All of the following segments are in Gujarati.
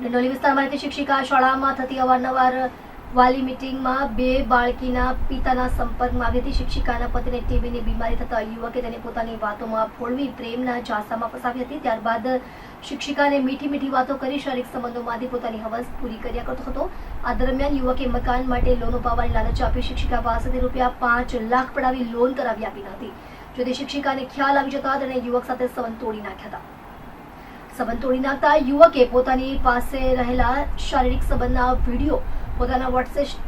ડિંડોલી વિસ્તારમાં રહેતી શિક્ષિકા શાળામાં થતી અવારનવાર વાલી મિટિંગમાં બે બાળકીના પિતાના સંપર્કમાં આવી હતી. શિક્ષિકાના પતિને ટીબીની બીમારી થતા યુવકે તેને પોતાની વાતોમાં ફોળવી પ્રેમના ઝાંસામાં ફસાવી હતી. ત્યારબાદ શિક્ષિકાને મીઠી મીઠી વાતો કરી શારીરિક સંબંધોમાંથી પોતાની હવસ પૂરી કર્યા કરતો હતો. આ દરમિયાન યુવકે મકાન માટે લોન અપાવવાની લાલચ આપી શિક્ષિકા પાસેથી રૂપિયા પાંચ લાખ પડાવી લોન કરાવી આપી હતી. જોતે શિક્ષિકાને ખ્યાલ આવી જતા તેણે યુવક સાથે સંબંધ તોડી નાખ્યા હતા. સંબંધ તોડી નાખતા યુવકે પોતાની પાસે રહેલા શારીરિક સંબંધના વીડિયો પોતાના વોટ્સએપ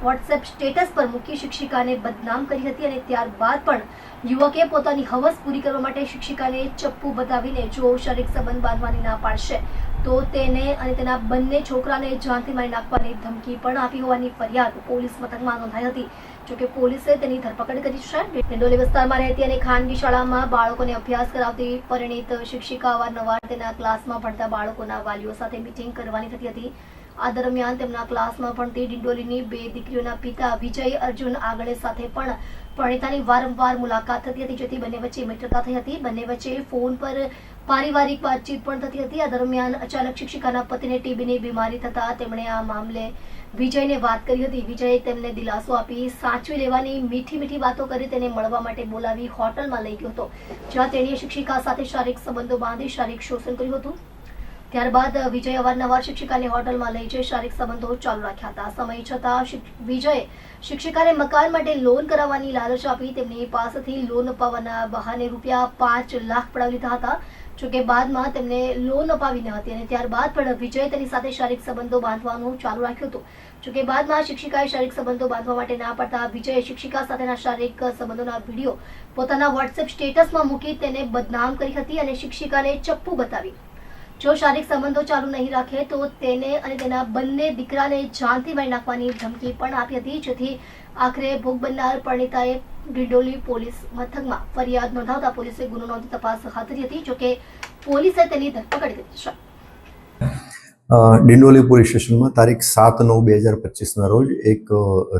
વોટ્સએપ સ્ટેટસ પર મૂકી શિક્ષિકાને બદનામ કરી હતી અને ત્યારબાદ પણ યુવકે પોતાની હવસ પૂરી કરવા માટે શિક્ષિકાને ચપ્પુ બતાવીને જો શારીરિક સંબંધ બાંધવાની ના પાડશે તો તેને અને તેના બંને છોકરાને જાનથી મારી નાખવાની ધમકી પણ આપી હોવાની ફરિયાદ પોલીસ મથકમાં નોંધાઈ હતી. જોકે પોલીસે તેની ધરપકડ કરી છે. ડિંડોલી વિસ્તારમાં રહેતી અને ખાનગી શાળામાં બાળકોને અભ્યાસ કરાવતી પરિણીત શિક્ષિકા અવારનવાર તેના ક્લાસમાં ભણતા બાળકોના વાલીઓ સાથે મીટિંગ કરવાની થતી હતી. આ દરમિયાન તેમના ક્લાસમાં ભણતી ડિંડોલીની બે દીકરીઓના પિતા વિજય, અર્જુન આગળ સાથે પણ પ્રણીતાની વારંવાર મુલાકાત થતી હતી, જેથી બંને વચ્ચે મિત્રતા થઈ હતી. બંને વચ્ચે ફોન પર પારિવારિક વાતચીત પણ થતી હતી. આ દરમિયાન અચાનક શિક્ષિકાના પતિને ટીબીની બીમારી થતા તેમણે આ મામલે વિજયને વાત કરી હતી. વિજયે તેમને દિલાસો આપી સાચવી લેવાની મીઠી મીઠી વાતો કરી તેને મળવા માટે બોલાવી હોટલમાં લઈ ગયો હતો, જ્યાં તેણીએ શિક્ષિકા સાથે શારીરિક સંબંધો બાંધી શારીરિક શોષણ કર્યું હતું. ત્યારબાદ વિજય અવારનવાર શિક્ષિકાને હોટલમાં લઈ જઈ શારીરિક સંબંધો ચાલુ રાખ્યા હતા. સમય છતાં વિજયે શિક્ષિકાને મકાન માટે લોન કરાવવાની લાલચ આપી તેમની પાસેથી લોન અપાવવાના બહાને રૂપિયા પાંચ લાખ પડાવી લીધા હતા. જોકે બાદમાં તેમને લોન અપાવી ન હતી અને ત્યારબાદ પણ વિજય તેની સાથે શારીરિક સંબંધો બાંધવાનું ચાલુ રાખ્યું હતું. જોકે બાદમાં શિક્ષિકાએ શારીરિક સંબંધો બાંધવા માટે ના પડતા વિજયે શિક્ષિકા સાથેના શારીરિક સંબંધોના વીડિયો પોતાના વોટ્સએપ સ્ટેટસમાં મૂકી તેને બદનામ કરી હતી અને શિક્ષિકાને ચપ્પુ બતાવી. જો શારીરિક સંબંધો ચાલુ નહીં રાખે તો તેને અને તેના બંને દીકરાને જાનથી મારી નાખવાની ધમકી પણ આપી હતી, જેથી આખરે ભોગ બનનાર પરિણીતાએ ડિડોલી પોલીસ મથકમાં ફરિયાદ નોંધાવતા પોલીસે ગુનો નોંધી તપાસ હાથ ધરી હતી, જોકે પોલીસે તેની ધરપકડ કરી છે. ડિંડોલી પોલીસ સ્ટેશનમાં તારીખ સાત નવ બે હજાર પચીસના રોજ એક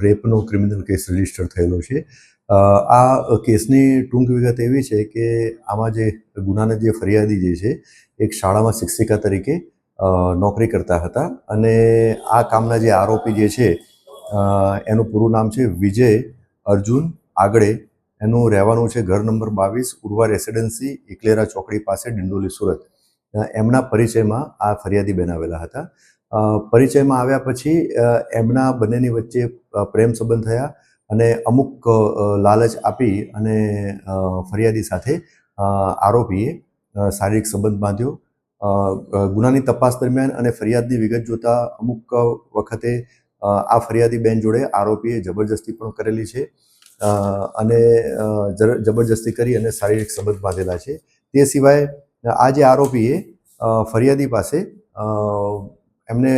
રેપનો ક્રિમિનલ કેસ રજિસ્ટર થયેલો છે. આ કેસની ટૂંક વિગત એવી છે કે આમાં જે ગુનાના જે ફરિયાદી જે છે, એક શાળામાં શિક્ષિકા તરીકે નોકરી કરતા હતા અને આ કામના જે આરોપી જે છે એનું પૂરું નામ છે વિજય અર્જુન આગળે એનું રહેવાનું છે ઘર નંબર બાવીસ ઉર્વા રેસિડેન્સી એકલેરા ચોકડી પાસે ડિંડોલી, સુરત. એમના પરિચયમાં આ ફરિયાદી બનાવેલા હતા. પરિચયમાં આવ્યા પછી એમના બંનેની વચ્ચે પ્રેમ સંબંધ થયા. અને અમુક લાલચ આપી અને ફરિયાદી સાથે આરોપીએ શારીરિક સંબંધ બાંધ્યો. ગુનાની તપાસ દરમિયાન અને ફરિયાદની વિગત જોતા અમુક વખતે આ ફરિયાદી બેન જોડે આરોપીએ જબરજસ્તી પણ કરેલી છે. અને જબરજસ્તી કરી અને શારીરિક સંબંધ બાંધેલા છે. તે સિવાય, આ જે આરોપીએ ફરિયાદી પાસે એમને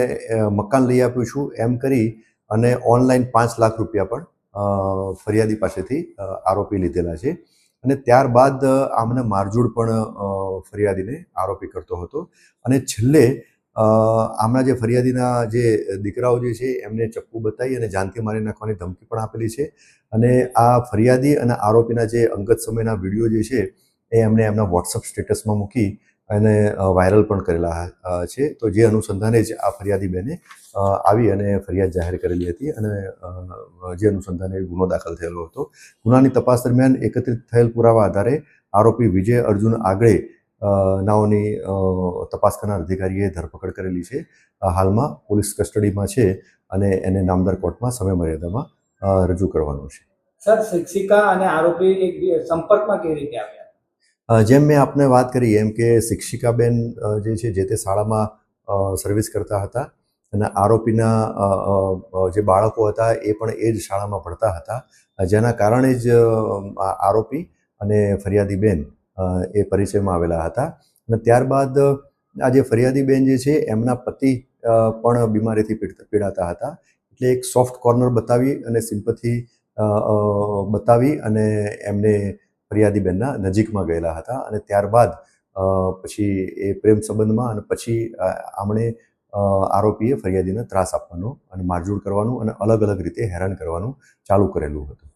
મકાન લઈ આપ્યું છું એમ કરી અને ઓનલાઈન પાંચ લાખ રૂપિયા પણ ફરિયાદી પાસેથી આરોપી લીધેલા છે. અને ત્યારબાદ આમને મારઝૂડ પણ ફરિયાદીને આરોપી કરતો હતો. અને છેલ્લે આમના જે ફરિયાદીના જે દીકરાઓ જે છે, એમને ચપ્પુ બતાવી અને જાનથી મારી નાખવાની ધમકી પણ આપેલી છે. અને આ ફરિયાદી અને આરોપીના જે અંગત સમયના વીડિયો જે છે, એ એમને એમના વોટ્સઅપ સ્ટેટસમાં મૂકી અને વાયરલ પણ કરેલા છે. તો જે અનુસંધાને જ આ ફરિયાદી બેને આવી અને ફરિયાદ જાહેર કરેલી હતી અને જે અનુસંધાને ગુનો દાખલ થયેલો હતો. ગુનાની તપાસ દરમિયાન એકત્રિત થયેલ પુરાવા આધારે આરોપી વિજય અર્જુન આગળે નાઓની તપાસ કરનાર અધિકારીએ ધરપકડ કરેલી છે. હાલમાં પોલીસ કસ્ટડીમાં છે અને એને નામદાર કોર્ટમાં સમય મર્યાદામાં રજૂ કરવાનું છે. સર શિક્ષિકા અને આરોપી સંપર્કમાં કેવી રીતે આવ્યા અ, જેમ મેં આપને વાત કરી, એમ કે શિક્ષિકાબેન જે છે, જે તે શાળામાં સર્વિસ કરતા હતા અને આરોપીના જે બાળકો હતા એ પણ એ જ શાળામાં ભણતા હતા. જેના કારણે જ આરોપી અને ફરિયાદી બેન એ પરિચયમાં આવેલા હતા અને ત્યારબાદ, આ જે ફરિયાદી બેન જે છે, એમના પતિ પણ બીમારીથી પીડાતા હતા. એટલે એક સોફ્ટ કોર્નર બતાવી અને સિમ્પથી બતાવી અને એમને ફરિયાદી બેનના નજીકમાં ગયેલા હતા અને ત્યારબાદ પછી એ પ્રેમ સંબંધમાં અને પછી આમણે આરોપીએ ફરિયાદીને ત્રાસ આપવાનો અને મારઝૂડ કરવાનું અને અલગ અલગ રીતે હેરાન કરવાનું ચાલુ કરેલું હતું.